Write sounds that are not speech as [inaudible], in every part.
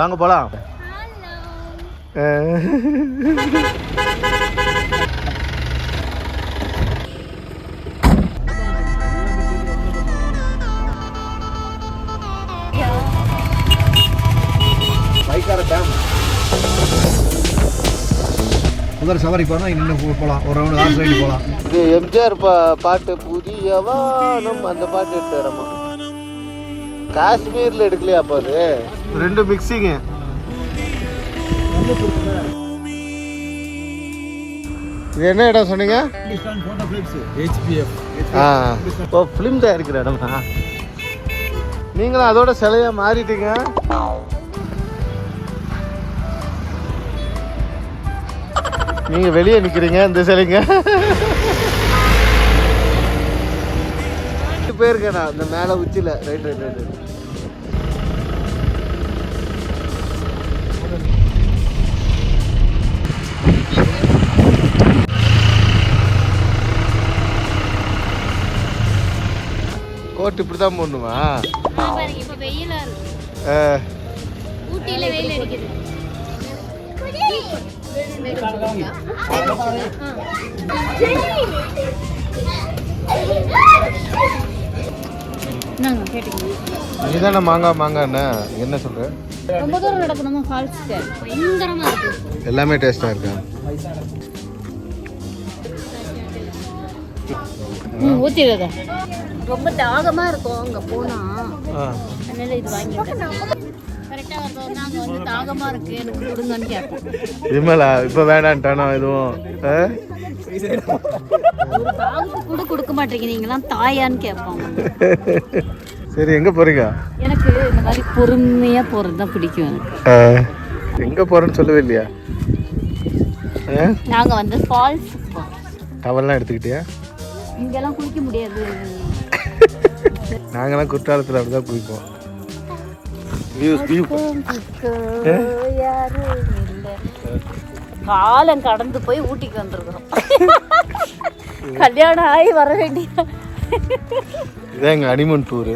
வாங்க போகலாம் பைக்கார டேம் முதல் சவாரி போனால் இன்னும் போகலாம் ஒரு ரவுண்டு ஆறு போகலாம் இது எம்ஜிஆர் பா பாட்டு புதிய வானம் அந்த பாட்டு எடுத்துறமா காஷ்மீர்ல எடுக்கலையா அப்போ அது? ரெண்டு மிக்சிங்கு இது என்ன இடம் சொன்னீங்க? ஹெச்பிஎஃப் ஆ. இப்போ ஃபிலிம் தயாரிக்கிற இடமா? நீங்களும் அதோட சிலையா மாறிட்டீங்க? நீங்க வெளியே நிக்கிறீங்க இந்த சிலைங்க. போயிருக்கேன் நான் இந்த மேலே உச்சியில். ரைட் ரைட் ரைட் கோட் இப்படி தான் போடணுமா? பாருங்க இப்ப வெயிலா ஊட்டியில வெயில் அடிக்குது. நாங்க கேட்டுக்கோங்க நீதானே மாங்காய் மாங்காண்ணே என்ன? சொல்ற? ரொம்ப தூரம் நடக்கணுமா ஃபால்ஸ்க்கு பயங்கரமா இருக்கு. எல்லாமே டேஸ்ட்டாக இருக்கா? ஊத்திடுறத. ரொம்ப தாகமா இருக்கும் அங்க போனா. அதனால இது வாங்கி விமலா இப்போ வேணான்ட்டானோ எதுவும் கூட கொடுக்க மாட்டீங்க நீங்களாம் தாயான்னு கேட்பாங்க. சரி எங்கே போகிறீங்க எனக்கு இந்த மாதிரி பொறுமையா போறது தான் பிடிக்கும் எனக்கு. எங்கே போகிறேன்னு சொல்லவே இல்லையா? நாங்க வந்து ஃபால்ஸ் டவல்லாம் எடுத்துக்கிட்டியா? இங்கெல்லாம் குளிக்க முடியாது. நாங்களாம் குற்றாலத்தில் அப்படி தான் குளிப்போம். காலம் கடந்து போய் ஊட்டிக்கு வந்திருக்கிறோம். கல்யாணம் ஆகி வர வேண்டிய இதான் எங்கள் அனிமன் டூரு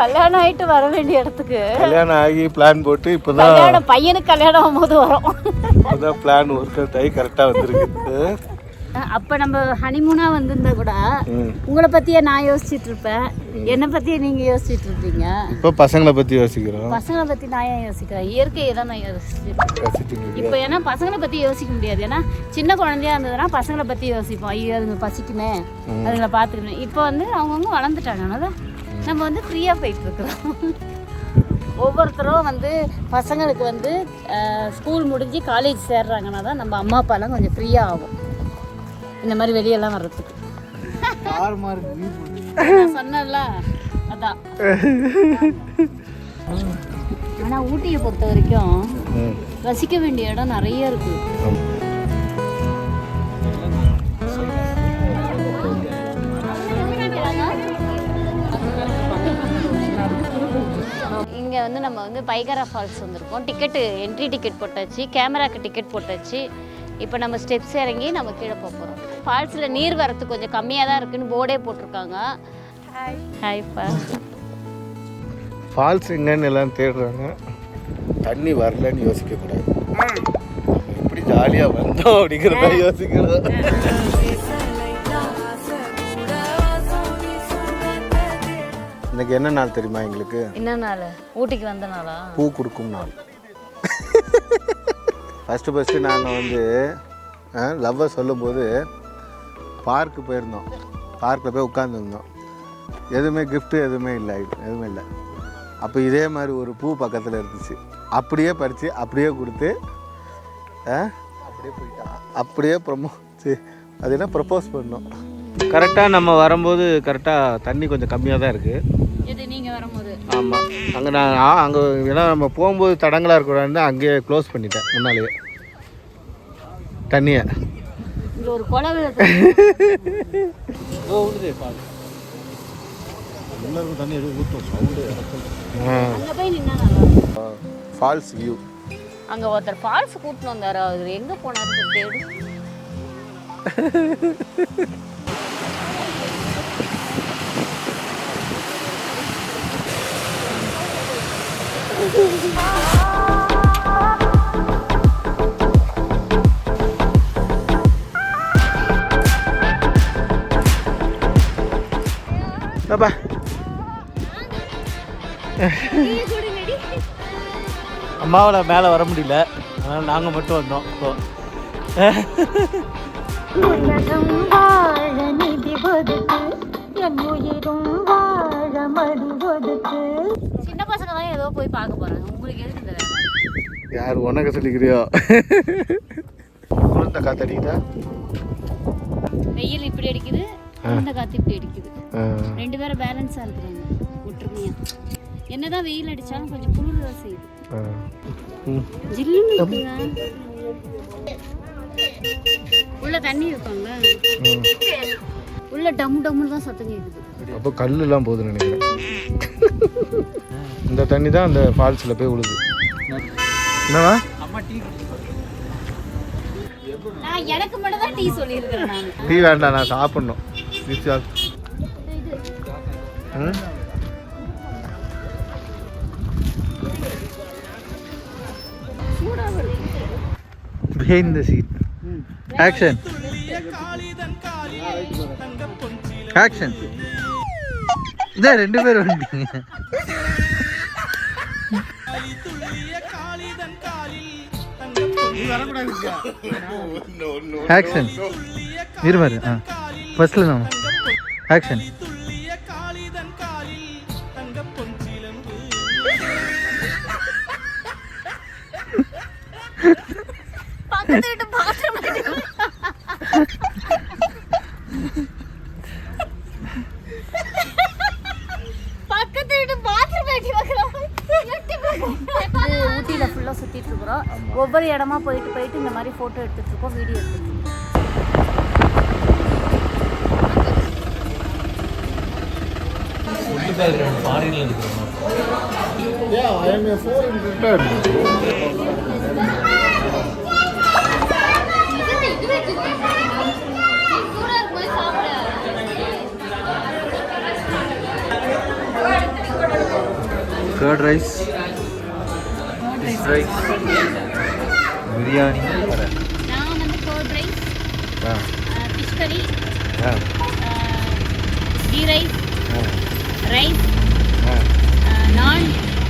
கல்யாணம் ஆயிட்டு வர வேண்டிய இடத்துக்கு கல்யாணம் ஆகி பிளான் போட்டு இப்போ தான் கல்யாணம் பையனுக்கு கல்யாணம் ஆகும்போது வரோம். இப்போ தான் பிளான் ஒர்க் அவுட் ஆகி கரெக்டாக வந்திருக்கு. அப்ப நம்ம ஹனிமூனா வந்திருந்தா கூட. உங்களை பத்தியே நான் யோசிச்சுட்டு இருப்பேன். என்னை பத்தியே நீங்க யோசிச்சுட்டு இருப்பீங்க. இப்போ பசங்களை பற்றி யோசிக்கிறோம். பசங்களை பத்தி நான் ஏன் யோசிக்கிறேன்? இயற்கையை தான் நான் இருக்கோம். இப்போ ஏன்னா பசங்களை பத்தி யோசிக்க முடியாது. ஏன்னா சின்ன குழந்தையா இருந்ததுன்னா பசங்களை பத்தி யோசிப்போம். ஐயோ அதுங்க பசிக்குமே. அதுங்களை பார்த்துக்கணும். இப்போ வந்து அவங்கவுங்க வளர்ந்துட்டாங்க. நம்ம வந்து ஃப்ரீயாக போயிட்டு இருக்கிறோம். ஒவ்வொருத்தரும் வந்து பசங்களுக்கு வந்து ஸ்கூல் முடிஞ்சு காலேஜ் சேர்றாங்கன்னா தான் நம்ம அம்மா அப்பாலாம் கொஞ்சம் ஃப்ரீயாக ஆகும். இந்த மாதிரி வெளியெல்லாம் வர்றதுக்கு. நான் சொன்னேன்ல அதான். ஆனால் ஊட்டியை பொறுத்த வரைக்கும். ரசிக்க வேண்டிய இடம் நிறைய இருக்கு. இங்கே வந்து நம்ம வந்து பைகரா ஃபால்ஸ் வந்திருக்கோம். டிக்கெட்டு என்ட்ரி டிக்கெட் போட்டாச்சு. கேமராக்கு டிக்கெட் போட்டாச்சு. இப்போ நம்ம ஸ்டெப்ஸ் இறங்கி நம்ம கீழே போக போகிறோம் ஃபால்ஸில் நீர் வரத்து கொஞ்சம் கம்மியாக தான் இருக்குன்னு போர்டே போட்டிருக்காங்க. ஹாய்ப்பா ஃபால்ஸ் எங்கன்னு எல்லாம் தேடுறாங்க. தண்ணி வரலன்னு யோசிக்க கூடாது. எப்படி ஜாலியா வந்தோம் அப்படிங்கிறத யோசிக்கணும். இன்னைக்கு என்ன நாள் தெரியுமா எங்களுக்கு? என்ன நாள்? ஊட்டிக்கு வந்த நாளா? பூ கொடுக்கும் நாள். ஃபஸ்ட்டு ஃபஸ்ட்டு நாங்கள் வந்து லவ்வை சொல்லும்போது பார்க்கு போயிருந்தோம். பார்க்கில் போய் உட்காந்துருந்தோம் எதுவுமே gift எதுவுமே இல்லை எதுவுமே இல்லை. அப்போ இதே மாதிரி ஒரு பூ பக்கத்தில் இருந்துச்சு. அப்படியே பறித்து அப்படியே கொடுத்து அப்படியே போயிட்டா அப்படியே ப்ரொமோ அது என்ன ப்ரப்போஸ் பண்ணோம். கரெக்டாக நம்ம வரும்போது கரெக்டாக தண்ணி கொஞ்சம் கம்மியாக தான் இருக்குது இது நீங்கள் வரும்போது. ஆமாம் அங்கே நான் அங்கே ஏன்னா நம்ம போகும்போது தடங்களாக இருக்கக்கூடாதுன்னு அங்கேயே க்ளோஸ் பண்ணிட்டேன் முன்னாலேயே. தண்ணியை. இங்கே ஒரு கொலை. ஃபால்ஸ் வியூ அங்க ஒருத்தர் ஃபால்ஸ் கூட்டின்னு வந்தாரு. அவர் எங்க போனாரு தேடு [laughs] அப்பா அம்மாவால் மேலே வர முடியல. அதனால் நாங்கள் மட்டும் வந்தோம் இப்போ. சின்ன பசங்க தான் ஏதோ போய் பார்க்க போறாங்க. உங்களுக்கு எதுக்கு இந்த யார் உனக்கு சொல்லிக்கிறியோ? குளிர்ந்த காத்தடிக்குதா? வெயில் இப்படி அடிக்குது அந்த காத்து இப்படி அடிக்குது. ரெண்டு பேரும் பேலன்ஸா இருக்கிறாங்க. ஒற்றுமையா. என்னதான் வெயில் அடிச்சாலும் கொஞ்சம் குளிர் தான் செய்யுது ஜில்லுன்னு உள்ள தண்ணி இருப்பாங்க உள்ள டம் டம்னு தான் சத்தம் கேக்குது. அப்போ கல்லுலாம் போகுதுன்னு நினைக்கிறேன். இந்த தண்ணி தான் அந்த ஃபால்ஸில் போய் விழுது என்னவா நான் எனக்கு மட்டும் தான் டீ சொல்லியிருக்கிறேன் நான். டீ வேண்டாம் நான் சாப்பிட்ணும். நிச்சயம் ம் behind the seat. Action. Action. இதான் ரெண்டு பேர் வந்துட்டீங்க ஆக்ஷன் இருமாரு ஆ. ஃபர்ஸ்ட்ல நம்ம. ஆக்ஷன் ஊட்டியில் ஃபுல்லாக சுற்றிட்டு இருக்கிறோம். ஒவ்வொரு இடமா போயிட்டு போயிட்டு இந்த மாதிரி ஃபோட்டோ எடுத்துட்டு இருக்கோம் வீடியோ எடுத்துட்டு இருக்கோம். ஃபாரினில் இருக்கிறோம் Yeah, I am a foreign return. Curd rice rice biryani rice rice நான்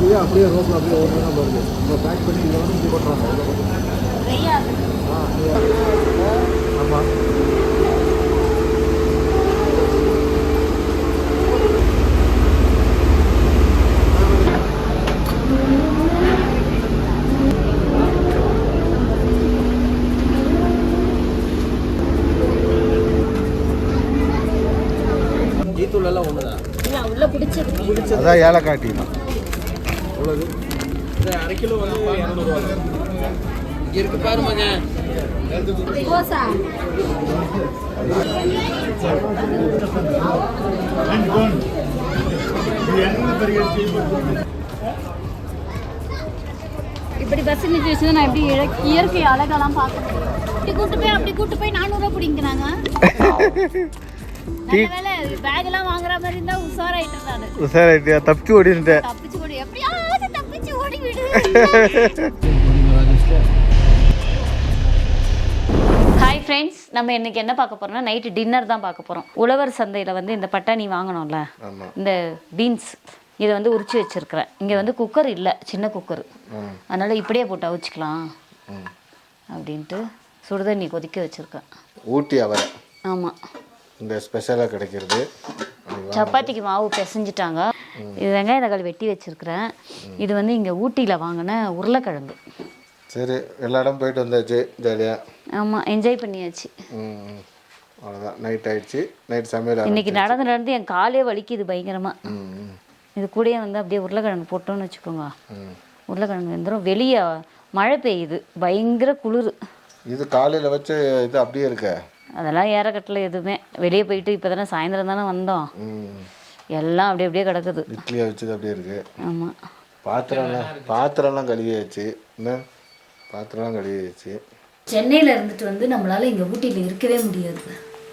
இங்கா இதுவே அப்படியே ரோட்டில் அப்படியே ஓட்டுனா பாருங்க இப்போ பேக் பண்ணி இதை வந்து இப்படி பண்ணுறாங்க ஆமாம் தான் அதான் ஏலக்காய் டீ தான். இந்த அரை கிலோ வந்து இரநூறுவா. இங்கே இருக்கு பாருமாங்க. கோசா இப்படி பஸ் நிறுத்தி நான் எப்படி இயற்கை- இயற்கை அழகெல்லாம் பார்க்க முடியும்? இப்படி கூட்டு போய் அப்படி கூட்டு போய் நானூறுரூவா பிடிங்கிறாங்க நல்ல வேலை. பேக் ஹாய் ஃப்ரெண்ட்ஸ் நம்ம இன்னைக்கு என்ன பார்க்க போறோம்னா நைட்டு டின்னர் தான் பார்க்க போறோம். உழவர் சந்தையில் வந்து இந்த பட்டாணி வாங்கணும்ல இந்த பீன்ஸ் இதை வந்து உரிச்சு வச்சிருக்கிறேன். இங்கே வந்து குக்கர் இல்லை சின்ன குக்கர் அதனால இப்படியே போட்டு அவிச்சுக்கலாம் அப்படின்ட்டு சுடுதண்ணி கொதிக்க வச்சிருக்கேன். ஊட்டி அவரை. ஆமாம் இந்த ஸ்பெஷலாக கிடைக்கிறது. சப்பாத்திக்கு மாவு பிசைஞ்சிட்டாங்க. இது வெங்காய தக்காளி வெட்டி வச்சிருக்கிறேன். இது வந்து இங்கே ஊட்டியில் வாங்கின உருளைக்கிழங்கு. சரி எல்லா இடம் போயிட்டு வந்தாச்சு ஜாலியாக ஆமாம் என்ஜாய் பண்ணியாச்சு. ம் அவ்வளோதான் நைட் ஆயிடுச்சு. நைட் சமையல் இன்னைக்கு நடந்து நடந்து என் காலே வலிக்குது பயங்கரமா. ம் ம், இது கூடயே வந்து அப்படியே உருளைக்கிழங்கு போட்டோம்னு வச்சுக்கோங்க. உருளைக்கிழங்கு வெந்துடும் வெளியே மழை பெய்யுது. பயங்கர குளிர். இது காலையில் வச்ச இது அப்படியே இருக்க? அதெல்லாம் ஏறக்கட்டில் எதுவுமே. வெளியே போயிட்டு இப்போ தானே சாயந்தரம் தானே வந்தோம். எல்லாம் அப்படியே அப்படியே கிடக்குது. இட்லியை வச்சது அப்படியே இருக்கு. ஆமாம் பாத்திரம்லாம் பாத்திரம்லாம் கழுவியாச்சு. என்ன? பாத்திரம்லாம் கழுவியாச்சு. சென்னையில் இருந்துட்டு வந்து நம்மளால இங்கே ஊட்டியில் இருக்கவே முடியாது.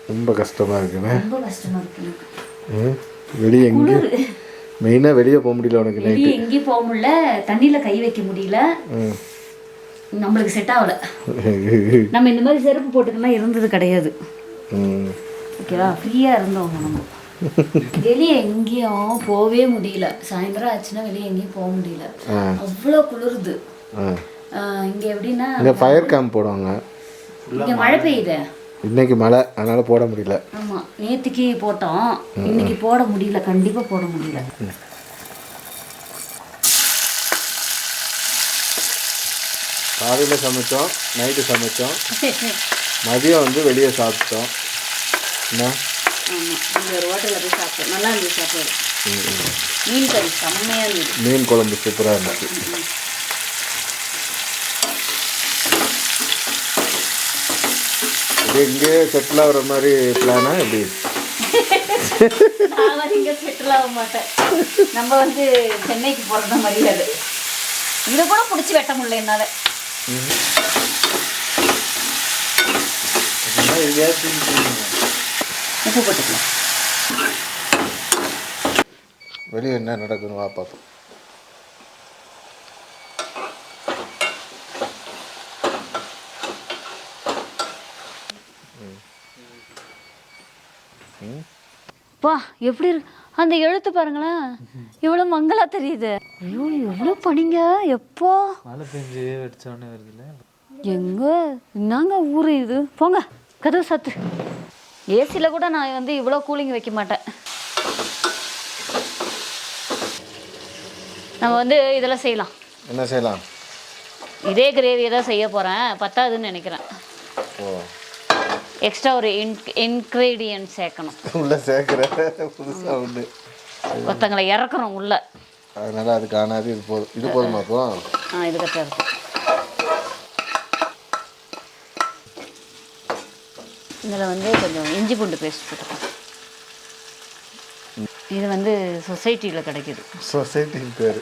ரொம்ப கஷ்டமாக இருக்குண்ணே ரொம்ப கஷ்டமாக இருக்கு எனக்கு. ம்? வெளியே எங்கே? மெயினாக வெளியே போக முடியல உனக்கு நைட்டு வெளியே எங்கேயும் போக முடியல. தண்ணியில் கை வைக்க முடியல. ம். நம்மளுக்கு செட் ஆகல. [laughs] நம்ம இந்த மாதிரி செருப்பு போட்டுக்கலாம் இருந்தது கிடையாது. ம். ஓகேவா ஃப்ரீயாக இருந்தவங்க நம்ம. வெளியே எங்கேயும் போகவே முடியல. சாயந்தரம் ஆச்சுன்னா வெளியே எங்கேயும் போக முடியல. அவ்வளோ குளிருது. இங்க எப்படின்னா இங்கே ஃபயர் கேம்ப் போடுவாங்க. இங்க மழை பெய்யுது. இன்னைக்கு மழை அதனால் போட முடியல. ஆமா நேத்துக்கு போட்டோம். இன்னைக்கு போட முடியல கண்டிப்பா போட முடியல. காலையில் சமைச்சோம் நைட்டு சமைச்சோம். [laughs] மதியம் வந்து வெளியே சாப்பிட்டோம். என்ன? ஆமா. இங்க ஒரு ஹோட்டல்ல போய் சாப்பிட்டோம் நல்லா இருந்துச்சு சாப்பாடு. மீன் கறி செம்மையா இருந்தது. மீன் குழம்பு சூப்பராக இருந்துச்சு. இது இங்கேயே செட்டில் ஆகுற மாதிரி பிளானா எப்படி? நான் இங்க செட்டில் ஆக மாட்டேன். நம்ம வந்து சென்னைக்கு போறது மரியாதை. இதை கூட பிடிச்சி வெட்ட முடியல என்னால. உப்பு போட்டுக்கலாம். வெளியே என்ன நடக்குன்னு வா பார்ப்போம் பா எப்படி இருக்கு அந்த எழுத்து பாருங்களேன் இவ்வளவு மங்களா தெரியுது. ஐயோ எவ்வளவு பனிங்க எப்போ? மழை பெஞ்சு வெடிச்சோடனே வருதுல்ல? எங்க? என்னங்க ஊரு இது? போங்க கதவு சத்து. ஏசியில் கூட நான் வந்து இவ்வளோ கூலிங் வைக்க மாட்டேன். நம்ம வந்து இதெல்லாம் செய்யலாம். என்ன செய்யலாம்? இதே கிரேவியை தான் செய்ய போகிறேன் பத்தாதுன்னு நினைக்கிறேன். ஓ. எக்ஸ்ட்ரா ஒரு இன் இன்க்ரீடியன்ட் சேர்க்கணும். உள்ள சேர்க்குற புதுசாக உண்டு. ஒருத்தங்களை இறக்குறோம் உள்ள. அதனால அது காணாது இது போதும் இது போதுமாக்கும் ஆ இது கரெக்டாக இருக்கும் இதில் வந்து கொஞ்சம் இஞ்சி பூண்டு பேஸ்ட் போட்டுக்கலாம். இது வந்து சொசைட்டியில் கிடைக்குது. சொசைட்டிக்கு பேர்.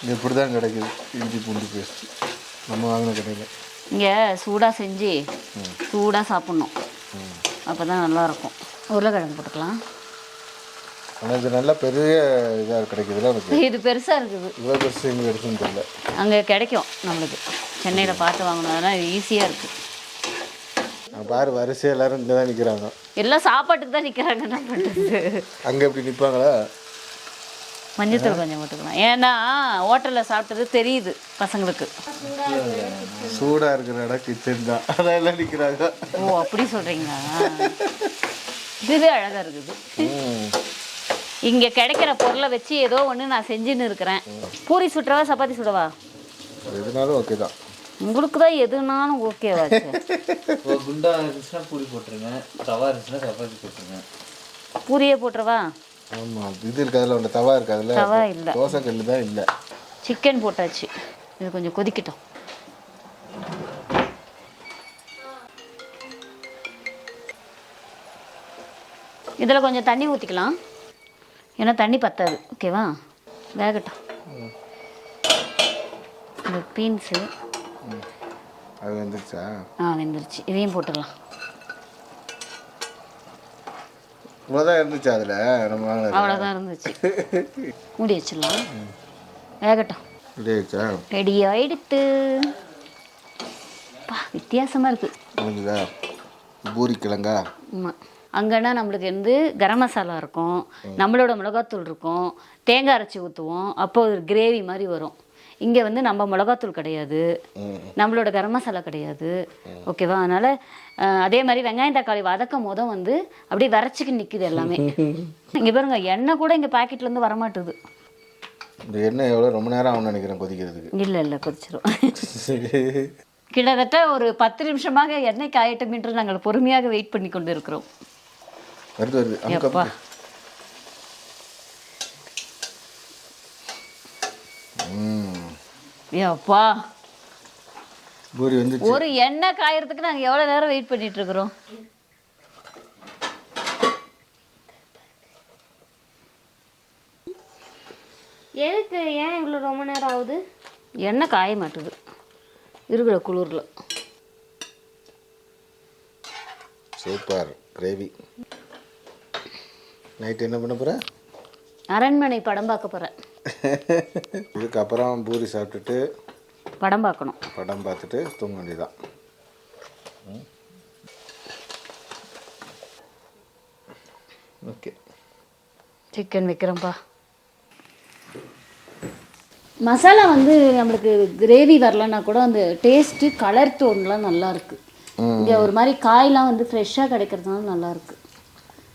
இங்கே இப்படி தான் கிடைக்குது இஞ்சி பூண்டு பேஸ்ட். நம்ம வாங்கின கடையில். இங்கே சூடாக செஞ்சு சூடாக சாப்பிட்ணும். அப்போ தான் நல்லாயிருக்கும். உருளைக்கிழங்கு போட்டுக்கலாம். ஆனால் இது நல்லா பெரிய இதாக கிடைக்குதுல எனக்கு இது பெருசாக இருக்குது. இவ்வளோ பெருசு எங்கே கிடைக்குன்னு தெரியல. அங்கே கிடைக்கும் நம்மளுக்கு. சென்னையில் பார்த்து வாங்கணும் அதெல்லாம் ஈஸியாக இருக்குது பாரு வரிசை எல்லாரும் இங்கே தான் நிற்கிறாங்க எல்லாம் சாப்பாட்டுக்கு தான் நிற்கிறாங்க என்ன பண்ணுறது அங்கே எப்படி நிற்பாங்களா மஞ்சத்தூள் கொஞ்சம் போட்டுக்கலாம். ஏன்னா ஹோட்டலில் சாப்பிட்டது தெரியுது பசங்களுக்கு. சூடாக இருக்கிற இடம் கிச்சன் தான். அதான் எல்லாம் நிற்கிறாங்க ஓ அப்படி சொல்கிறீங்களா இதுவே அழகாக இருக்குது. இங்கே கிடைக்கிற பொருளை வச்சு ஏதோ ஒன்று நான் செஞ்சுன்னு இருக்கிறேன். பூரி சுட்டவா சப்பாத்தி சுடவா? எதுனாலும் ஓகே தான். உங்களுக்கு தான் எதுனாலும் ஓகேவாச்சு இப்போ குண்டா இருந்துச்சுன்னா பூரி போட்டுருங்க தவா இருந்துச்சுன்னா சப்பாத்தி போட்டுருங்க. பூரியே போட்டுறவா? ஆமாம் இது இருக்காதுல உள்ள தவா இருக்காதுல்ல. தவா இல்லை. தோசை கல் தான் இல்லை. சிக்கன் போட்டாச்சு. இது கொஞ்சம் கொதிக்கட்டும். இதில் கொஞ்சம் தண்ணி ஊற்றிக்கலாம் ஏன்னா தண்ணி பத்தாது. ஓகேவா வேகட்டும். இந்த பீன்ஸு. அது வந்துருச்சா? ஆ வெந்துருச்சு. இதையும் போட்டுடலாம். இவ்வளோதான் இருந்துச்சு அதில்? நம்ம அவ்வளோதான் இருந்துச்சு. மூடி வச்சிடலாம். வேகட்டும். ரெடி ஆயிடுச்சா ரெடி ஆயிடுத்து. பா வித்தியாசமாக இருக்குது முடிஞ்சுதா பூரி கிழங்கா? ஆமாம் அங்கன்னா நம்மளுக்கு வந்து கரம் மசாலா இருக்கும். நம்மளோட மிளகாத்தூள் இருக்கும். தேங்காய் அரைச்சி ஊற்றுவோம் அப்போ ஒரு கிரேவி மாதிரி வரும். இங்கே வந்து நம்ம மிளகாத்தூள் கிடையாது. நம்மளோட கரம் மசாலா கிடையாது. ஓகேவா? அதனால் அதே மாதிரி வெங்காயம் தக்காளி வதக்கும் போதும் வந்து அப்படியே வரைச்சிக்கு நிற்குது எல்லாமே. [laughs] இங்கே பாருங்க எண்ணெய் கூட இங்கே பாக்கெட்லேருந்து வரமாட்டுது. இந்த எண்ணெய் எவ்வளோ ரொம்ப நேரம் ஆகும்னு நினைக்கிறேன் கொதிக்கிறதுக்கு. இல்லை இல்லை கொதிச்சிரும். [laughs] கிட்டத்தட்ட ஒரு பத்து நிமிஷமாக எண்ணெய் காயட்டும் என்று நாங்கள் பொறுமையாக வெயிட் பண்ணி கொண்டு இருக்கிறோம் வருது. வருது ம் ஏப்பா. பூரி வந்துச்சு. ஒரு எண்ணெய் காயறதுக்கு நாங்கள் எவ்வளோ நேரம் வெயிட் பண்ணிட்டு இருக்கிறோம்? எதுக்கு? ஏன் இவ்வளோ ரொம்ப நேரம் ஆகுது? எண்ணெய் காய மாட்டுது. இருக்கிற குளிரில். சூப்பர். கிரேவி. நைட் என்ன பண்ண போகிற அரண்மனை படம் பார்க்க போகிறேன் [laughs] இதுக்கப்புறம் பூரி சாப்பிட்டுட்டு படம் பார்க்கணும். படம் பார்த்துட்டு தூங்க வேண்டியதான் ஓகே. சிக்கன் வைக்கிறேன்ப்பா. மசாலா வந்து நம்மளுக்கு கிரேவி வரலன்னா கூட அந்த டேஸ்ட்டு கலர் டோன்லாம் நல்லா இருக்கு. இங்கே ஒரு மாதிரி காயெலாம் வந்து ஃப்ரெஷ்ஷாக கிடைக்கிறதுனால நல்லா இருக்கு.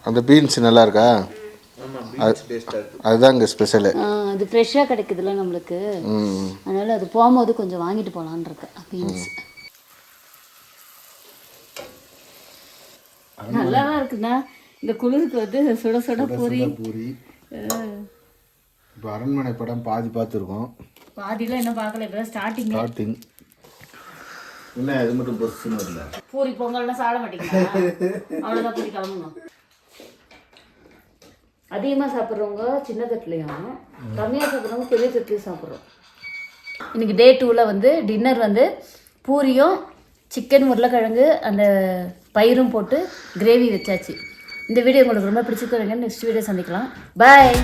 அந்த பீன்ஸ் நல்லா இருக்கா? அது- அதுதான் இங்கே ஸ்பெஷலு அது ஃப்ரெஷ்ஷாக கிடைக்குதுல்ல நம்மளுக்கு. ம். அதனால அது போகும்போது கொஞ்சம் வாங்கிட்டு போகலான் இருக்கேன் பீன்ஸ் நல்லா தான் இருக்குண்ணா. இந்த குளிருக்கு வந்து சுட சுட பூரி. பூரி. இப்போ அரண்மனை படம் பாதி பார்த்துருக்கோம். பாதிலாம் இன்னும் பார்க்கல. இப்போ ஸ்டார்டிங் ஸ்டார்டிங் என்ன இது மட்டும் பொசுன்னு இல்லை? பூரி பொங்கல்லாம் சாப்பிட மாட்டீங்களா அவ்வளோதான் பூரி கிளம்பணும். அதிகமாக சாப்பிட்றவங்க சின்ன தட்டுலையும் கம்மியாக சாப்பிட்றவங்க பெரிய தட்டுலையும் சாப்பிட்றோம். இன்றைக்கி டே டூவில் வந்து டின்னர் வந்து பூரியும் சிக்கன் உருளைக்கிழங்கு அந்த பயிரும் போட்டு கிரேவி வச்சாச்சு. இந்த வீடியோ உங்களுக்கு ரொம்ப பிடிச்சிருக்கீங்க நெக்ஸ்ட் வீடியோ சந்திக்கலாம். பாய்